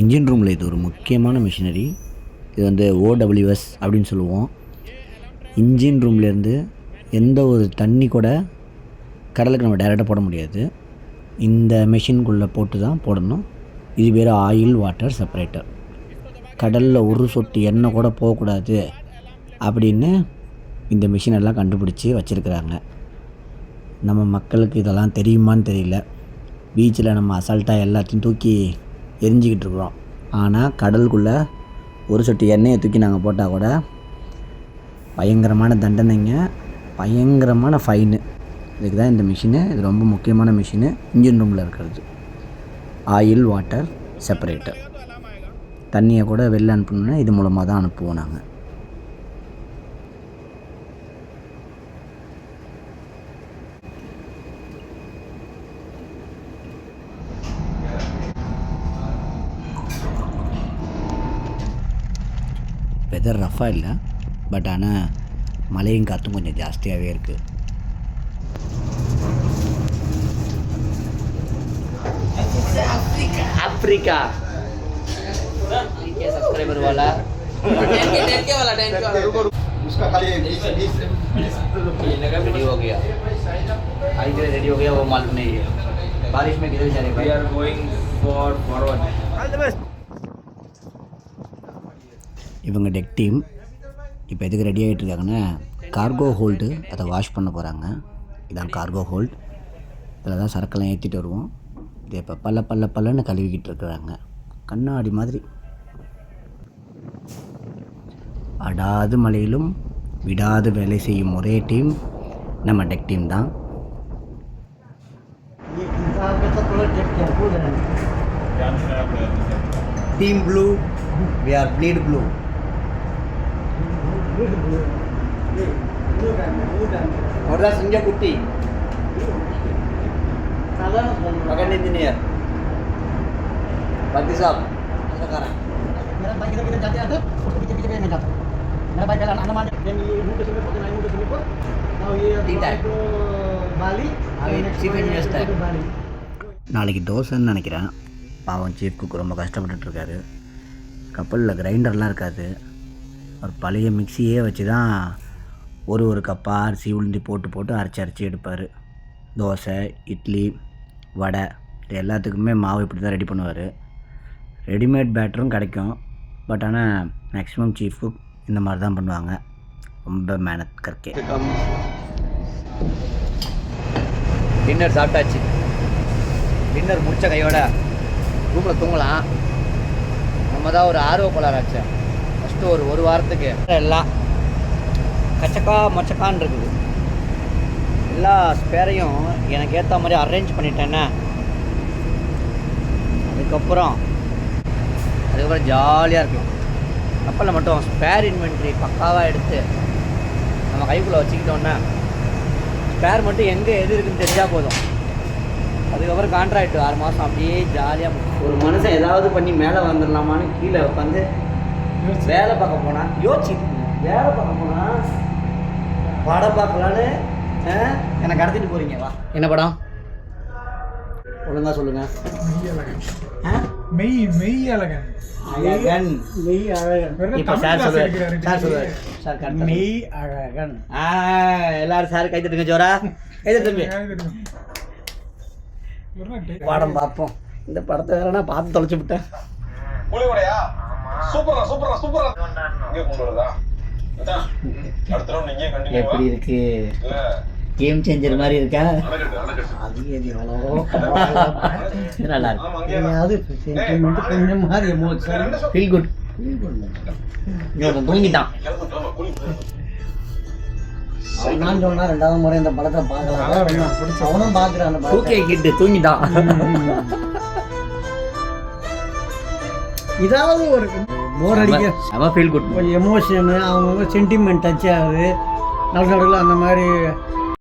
Engine ரூமில் இது ஒரு முக்கியமான மிஷினரி இது வந்து ஓடபிள்யூஎஸ் அப்படின்னு சொல்லுவோம். இன்ஜின் ரூம்லேருந்து எந்த ஒரு தண்ணி கூட கடலுக்கு நம்ம டைரெக்டாக போட முடியாது. இந்த மெஷின்குள்ளே போட்டு தான் போடணும். இது பேர் ஆயில் வாட்டர் செப்பரேட்டர் கடலில் ஒரு சொட்டு எண்ணெய் கூட போகக்கூடாது அப்படின்னு இந்த மிஷினெல்லாம் கண்டுபிடிச்சி வச்சுருக்குறாங்க. நம்ம மக்களுக்கு இதெல்லாம் தெரியுமான்னு தெரியல. பீச்சில் நம்ம அசால்ட்டாக எல்லாத்தையும் தூக்கி எரிஞ்சிக்கிட்டு இருக்கிறோம். ஆனால் கடலுக்குள்ளே ஒரு சொட்டு எண்ணெயை தூக்கி நாங்கள் போட்டால் கூட பயங்கரமான தண்டனைங்க. பயங்கரமான ஃபைனு இதுக்கு தான் இந்த மிஷினு இது ரொம்ப முக்கியமான மிஷினு இன்ஜின் ரூமில் இருக்கிறது. ஆயில் வாட்டர் செப்பரேட்டர் தண்ணியை கூட வெளில அனுப்பணுன்னா இது மூலமாக தான் அனுப்புவோம் நாங்கள் வெதர் ரஃபாக இல்லை பட் ஆனால் மழையும் காற்றும் கொஞ்சம் ஜாஸ்தியாகவே இருக்குது अफ्रीका सब्सक्राइबर वाला उसका खाली बीस बीस रेडी हो गया आई रेडी हो गया वो मालूम नहीं है बारिश में किधर जाने We are going for forward. இவங்க டெக் டீம் இப்போ எதுக்கு ரெடி ஆகிட்டு இருக்காங்கன்னா கார்கோ ஹோல்டு அதை வாஷ் பண்ண போகிறாங்க இதான் கார்கோ ஹோல்ட் இதில் தான் சரக்கெல்லாம் ஏற்றிட்டு வருவோம். இதை இப்போ பல்ல பல்ல பல்லன்னு கழுவிக்கிட்டு இருக்கிறாங்க. கண்ணாடி மாதிரி. அடாது மலையிலும் விடாது வேலை செய்யும் ஒரே டீம் நம்ம டெக் டீம் தான். Team blue we are bleed blue அவர்தான் சிங்கக்குட்டி மகன் இன்ஜினியர் பக்தி சாப் சொந்தக்காரன் நாளைக்கு தோசைன்னு நினைக்கிறேன் பாவம் சீஃப்க்கு ரொம்ப கஷ்டப்பட்டுருக்காரு கப்பலில் கிரைண்டர்லாம் இருக்காது ஒரு பழைய மிக்சியே வச்சு தான் ஒரு ஒரு கப்பாக அரிசி உளுந்தி போட்டு போட்டு அரைச்சி அரைச்சி எடுப்பார். தோசை இட்லி வடை இது எல்லாத்துக்குமே மாவு இப்படி தான் ரெடி பண்ணுவார். ரெடிமேட் பேட்டரும் கிடைக்கும். பட் ஆனால் மேக்ஸிமம் சீஃப் குக் இந்த மாதிரி தான் பண்ணுவாங்க. ரொம்ப மேனத் கற்கே டின்னர் சாப்பிட்டாச்சு. டின்னர் முடித்த கையோட ரூமில் தூங்கலாம். நம்ம தான் ஒரு ஆர்வ கோளாறாச்சு ஃபஸ்ட்டு ஒரு ஒரு வாரத்துக்கு. எல்லாம் கச்சக்கா மச்சக்கான் இருக்குது. எல்லா ஸ்பேரையும் எனக்கு ஏற்ற மாதிரி அரேஞ்ச் பண்ணிட்டேன்னா அதுக்கப்புறம் அதுக்கப்புறம் ஜாலியாக இருக்கும். கப்பலில் மட்டும் ஸ்பேர் இன்வென்ட்ரி பக்காவாக எடுத்து நம்ம கைக்குள்ளே வச்சுக்கிட்டோன்னா ஸ்பேர் மட்டும் எங்கே எது இருக்குன்னு தெரிஞ்சால் போதும். அதுக்கப்புறம் கான்ட்ராக்ட் ஆறு மாதம் அப்படியே ஜாலியாக ஒரு மனுஷன் ஏதாவது பண்ணி மேலே வந்துடலாமான்னு கீழே உட்காந்து வேலை பார்க்க போனால் யோசிச்சு வேலை பார்க்க போனால் படம் பார்க்கலான்னு ஆ, என்னை கடத்திட்டு போகிறீங்க வா. என்ன படம்? ஒழுங்கா சொல்லுங்க. ஆ? மெய் மெய் அழகன். அழகன் மெய் அழகன் இப்போ சார் சொல்லுவார் சார் சொல்லுவார் சார் கரெக்டாக மெய் அழகன் ஆ எல்லாரும் சார் கை தட்டுங்க ஜோரா. கை தட்டுங்க படம் பார்ப்போம். இந்த படத்தை வேற நான் பார்த்து தொலைச்சு விட்டேன். சூப்பரா சூப்பரா சூப்பரா இங்கே கொண்டு வரதா. அடுத்த இங்கேயே continue வா? எப்படி இருக்கு? கேம் சேஞ்சர் மாதிரி இருக்கா. அது எவ்வளோ நல்லா இருக்கு. மாதிரி. ஃபீல் குட் இங்க தூங்கிட்டான். நான் சொன்னா ரெண்டாவது முறை இந்த படத்தை பார்க்கலாம் அவனும் பார்க்குறான் தூக்கே கிட்டு தூங்கிட்டான். இதாவது ஒரு போர் அடிக்க செம ஃபீல் குட் கொஞ்சம் எமோஷனு அவங்க சென்டிமெண்ட் டச் ஆகுது. நடுவில் அந்த மாதிரி